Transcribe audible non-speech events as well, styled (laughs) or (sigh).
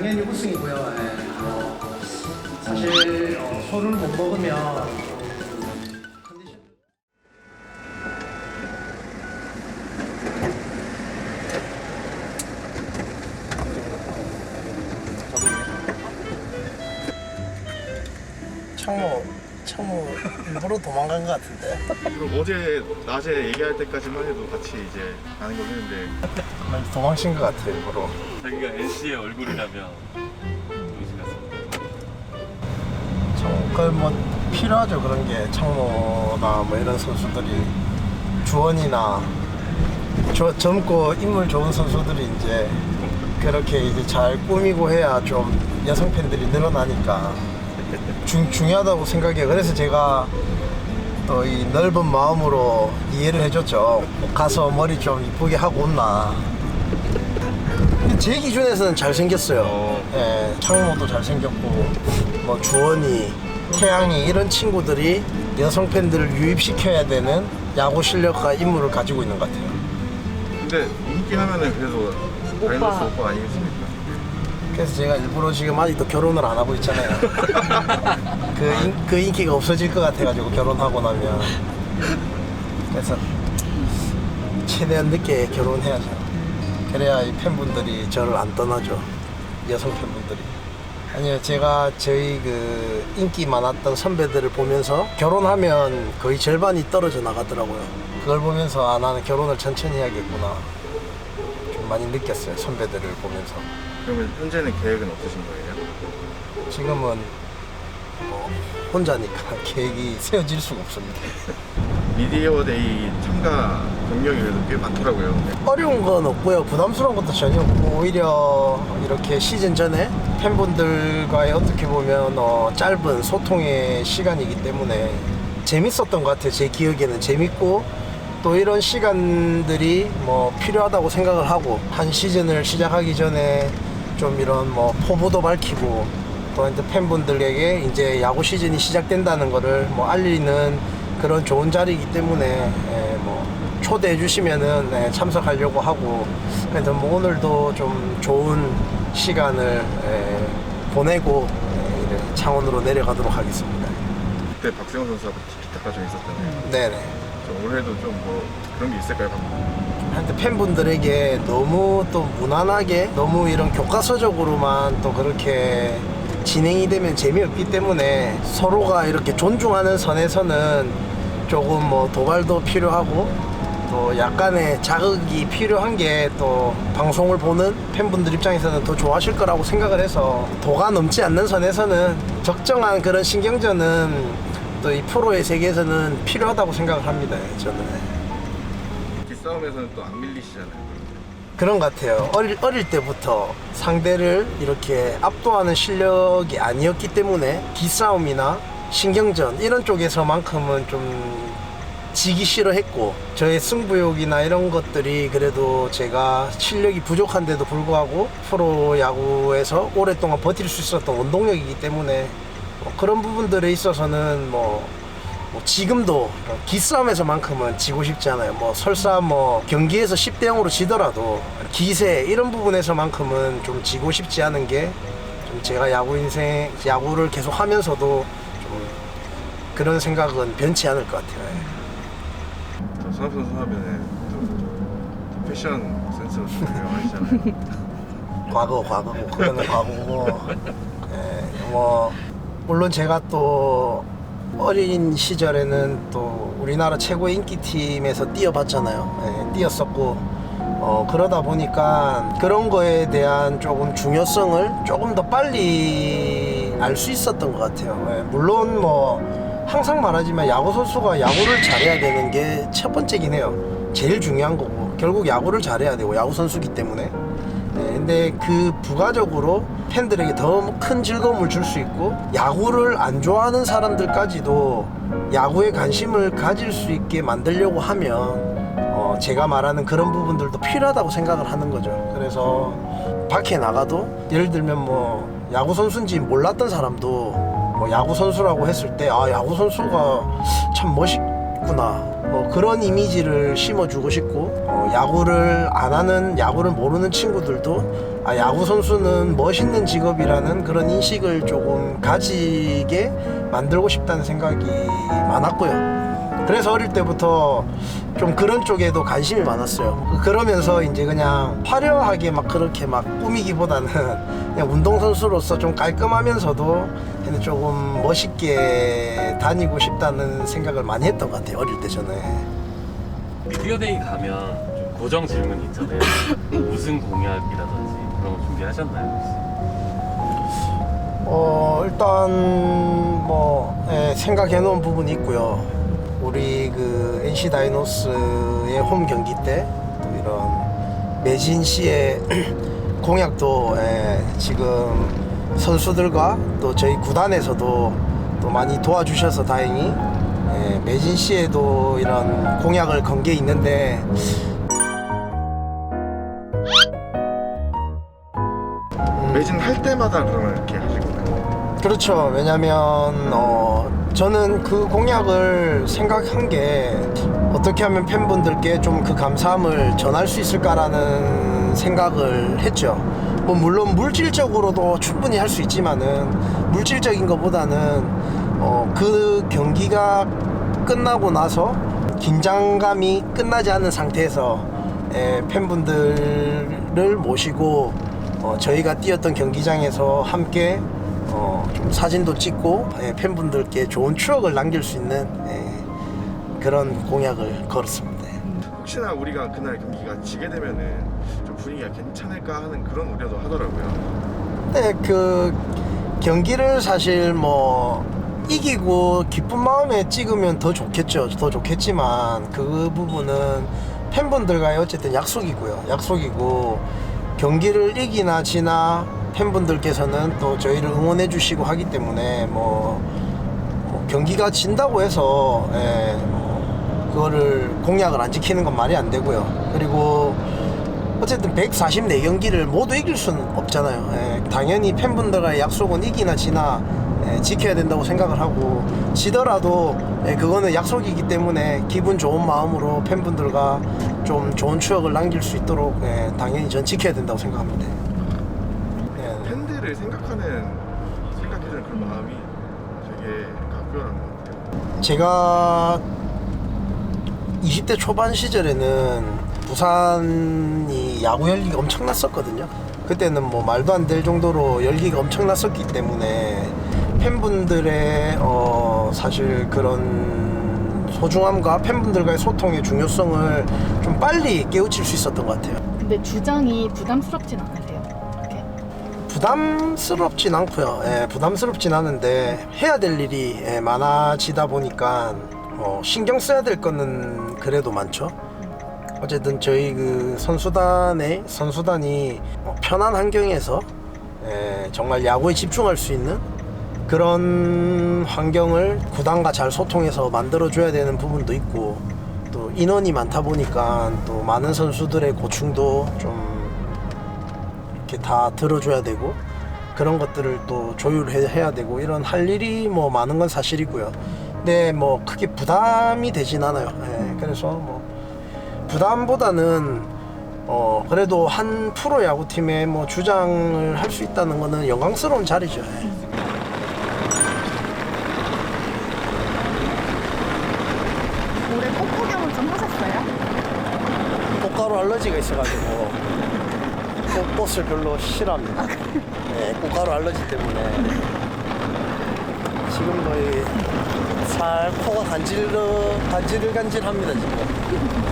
당연히 우승이고요. 예, 뭐 사실 어, 소를 못 먹으면 컨디션 창모 일부러 도망간 것 같은데. 그럼 어제 낮에 얘기할 때까지만 해도 같이 이제 가는 걸 했는데. 도망친 것 같아 일부러. 자기가 NC의 얼굴이라면 같습니다. 그뭐 필요하죠 그런 게. 창모나 뭐 이런 선수들이. 주원이나. 저 젊고 인물 좋은 선수들이 이제 그렇게 이제 잘 꾸미고 해야 좀 여성 팬들이 늘어나니까 중, 중요하다고 생각해요. 그래서 제가 또 이 넓은 마음으로 이해를 해줬죠. 가서 머리 좀 이쁘게 하고 온나. 근데 제 기준에서는 잘생겼어요. 어. 예, 창모도 잘생겼고, 뭐 주원이, 태양이 이런 친구들이 여성 팬들을 유입시켜야 되는 야구 실력과 인물을 가지고 있는 것 같아요. 근데 인기 하면은 그래도 다이너스 오빠 아니겠습니까? 그래서 제가 일부러 지금 아직도 결혼을 안 하고 있잖아요. (laughs) 그, 인, 그 인기가 없어질 것 같아가지고 결혼하고 나면. 그래서 최대한 늦게 결혼해야죠. 그래야 이 팬분들이 저를 안 떠나죠. 여성 팬분들이. 아니요, 제가 저희 그 인기 많았던 선배들을 보면서 결혼하면 거의 절반이 떨어져 나가더라고요. 그걸 보면서 아, 나는 결혼을 천천히 해야겠구나. 좀 많이 느꼈어요, 선배들을 보면서. 그러면 현재는 계획은 없으신 거예요? 지금은 뭐 혼자니까 (laughs) 계획이 세워질 수가 없습니다. (laughs) 미디어 데이 참가 경력이 그래도 꽤 많더라고요. 어려운 건 없고요. 부담스러운 것도 전혀 없고 오히려 이렇게 시즌 전에 팬분들과의 어떻게 보면 어, 짧은 소통의 시간이기 때문에 재밌었던 것 같아요. 제 기억에는 재밌고 또 이런 시간들이 뭐 필요하다고 생각을 하고 한 시즌을 시작하기 전에 좀 이런 뭐 포부도 밝히고 또 이제 팬분들에게 이제 야구 시즌이 시작된다는 거를 뭐 알리는 그런 좋은 자리이기 때문에 예, 뭐 초대해 주시면은 예, 참석하려고 하고 그래서 뭐 오늘도 좀 좋은 시간을 예, 보내고 예, 이제 창원으로 내려가도록 하겠습니다. 그때 박세영 선수하고 티키타카 좀 있었잖아요. 네네. 좀 올해도 좀 뭐 그런 게 있을까요? 하 여튼 팬분들에게 너무 또 무난하게 너무 이런 교과서적으로만 또 그렇게 진행이 되면 재미없기 때문에 서로가 이렇게 존중하는 선에서는 조금 뭐 도발도 필요하고 또 약간의 자극이 필요한 게 또 방송을 보는 팬분들 입장에서는 더 좋아하실 거라고 생각을 해서 도가 넘지 않는 선에서는 적정한 그런 신경전은 또 이 프로의 세계에서는 필요하다고 생각을 합니다. 저는. 뒷싸움에서는 또 안 밀리시잖아요. 그런 것 같아요. 어릴, 어릴 때부터 상대를 이렇게 압도하는 실력이 아니었기 때문에 기싸움이나 신경전 이런 쪽에서만큼은 좀 지기 싫어했고 저의 승부욕이나 이런 것들이 그래도 제가 실력이 부족한데도 불구하고 프로 야구에서 오랫동안 버틸 수 있었던 원동력이기 때문에 뭐 그런 부분들에 있어서는 뭐 뭐 지금도 기싸움에서만큼은 지고 싶지 않아요. 뭐 설사 뭐 경기에서 10대 0으로 지더라도 기세 이런 부분에서만큼은 좀 지고 싶지 않은 게 좀 제가 야구 인생 야구를 계속 하면서도 좀 그런 생각은 변치 않을 것 같아요. 저 선업 선수 하면은 또 패션 센스로 좀 유명하시잖아요. (laughs) 과거 과거고 그거는 과거고 예, 뭐 물론 제가 또 어린 시절에는 또 우리나라 최고의 인기팀에서 뛰어봤잖아요. 예, 뛰었었고 어, 그러다 보니까 그런 거에 대한 조금 중요성을 조금 더 빨리 알 수 있었던 것 같아요. 예, 물론 뭐 항상 말하지만 야구 선수가 야구를 잘해야 되는 게 첫 번째긴 해요. 제일 중요한 거고 결국 야구를 잘해야 되고 야구 선수기 때문에 네, 근데 그 부가적으로 팬들에게 더 큰 즐거움을 줄 수 있고 야구를 안 좋아하는 사람들까지도 야구에 관심을 가질 수 있게 만들려고 하면 어, 제가 말하는 그런 부분들도 필요하다고 생각을 하는 거죠. 그래서 밖에 나가도 예를 들면 뭐 야구 선수인지 몰랐던 사람도 뭐 야구 선수라고 했을 때 아 야구 선수가 참 멋있구나 뭐 그런 이미지를 심어주고 싶고 어, 야구를 안 하는 야구를 모르는 친구들도 아, 야구 선수는 멋있는 직업이라는 그런 인식을 조금 가지게 만들고 싶다는 생각이 많았고요. 그래서 어릴 때부터 좀 그런 쪽에도 관심이 많았어요. 그러면서 이제 그냥 화려하게 막 그렇게 막 꾸미기보다는 (laughs) 그냥 운동선수로서 좀 깔끔하면서도 조금 멋있게 다니고 싶다는 생각을 많이 했던 것 같아요. 어릴 때 저는. 미디어데이 가면 좀 고정 질문이 있잖아요. (coughs) 우승 공약이라든지 그런 거 준비하셨나요? 어 일단 뭐 예, 생각해 놓은 부분이 있고요. 우리 그 NC 다이노스의 홈 경기 때 또 이런 매진 씨의 (clears throat) 공약도 예, 지금 선수들과 또 저희 구단에서도 또 많이 도와주셔서 다행히 예, 매진 씨에도 이런 공약을 건 게 있는데 매진 할 때마다 그러면 이렇게 하실 건가요? 그렇죠. 왜냐면 어 저는 그 공약을 생각한 게 어떻게 하면 팬분들께 좀 그 감사함을 전할 수 있을까라는 생각을 했죠. 뭐 물론 물질적으로도 충분히 할 수 있지만은 물질적인 것보다는 어 그 경기가 끝나고 나서 긴장감이 끝나지 않은 상태에서 에, 팬분들을 모시고 어, 저희가 뛰었던 경기장에서 함께 어, 좀 사진도 찍고 예, 팬분들께 좋은 추억을 남길 수 있는 예, 그런 공약을 걸었습니다. 혹시나 우리가 그날 경기가 지게 되면은 좀 분위기가 괜찮을까 하는 그런 우려도 하더라고요. 네, 그 경기를 사실 뭐 이기고 기쁜 마음에 찍으면 더 좋겠죠. 더 좋겠지만 그 부분은 팬분들과의 어쨌든 약속이고요. 약속이고 경기를 이기나 지나 팬분들께서는 또 저희를 응원해 주시고 하기 때문에 뭐, 뭐 경기가 진다고 해서 예, 뭐 그거를 공약을 안 지키는 건 말이 안 되고요. 그리고 어쨌든 144경기를 모두 이길 수는 없잖아요. 예, 당연히 팬분들과의 약속은 이기나 지나 예, 지켜야 된다고 생각을 하고 지더라도 예, 그거는 약속이기 때문에 기분 좋은 마음으로 팬분들과 좀 좋은 추억을 남길 수 있도록 예, 당연히 전 지켜야 된다고 생각합니다. 예. 팬들을 생각하는 생각해주는 그런 마음이 되게 각별한 것 같아요. 제가 20대 초반 시절에는 부산이 야구 열기가 엄청났었거든요. 그때는 뭐 말도 안 될 정도로 열기가 엄청났었기 때문에 팬분들의 어 사실 그런 소중함과 팬분들과의 소통의 중요성을 좀 빨리 깨우칠 수 있었던 것 같아요. 근데 주장이 부담스럽진 않으세요? 부담스럽진 않고요. 예, 부담스럽진 않은데 해야 될 일이 예, 많아지다 보니까 어, 신경 써야 될 거는 그래도 많죠. 어쨌든 저희 그 선수단의 선수단이 어, 편한 환경에서 예, 정말 야구에 집중할 수 있는 그런 환경을 구단과 잘 소통해서 만들어줘야 되는 부분도 있고 또 인원이 많다 보니까 또 많은 선수들의 고충도 좀 이렇게 다 들어줘야 되고 그런 것들을 또 조율해야 되고 이런 할 일이 뭐 많은 건 사실이고요. 근데 뭐 크게 부담이 되진 않아요. 예, 그래서 뭐 부담보다는 어 그래도 한 프로 야구팀에 뭐 주장을 할 수 있다는 거는 영광스러운 자리죠. 예. 올해 꽃구경은 좀 하셨어요? 꽃가루 알러지가 있어가지고 꽃, 꽃을 별로 싫어합니다. 네, 꽃가루 알러지 때문에 지금 거의 살 코가 간질러 간질간질합니다 지금.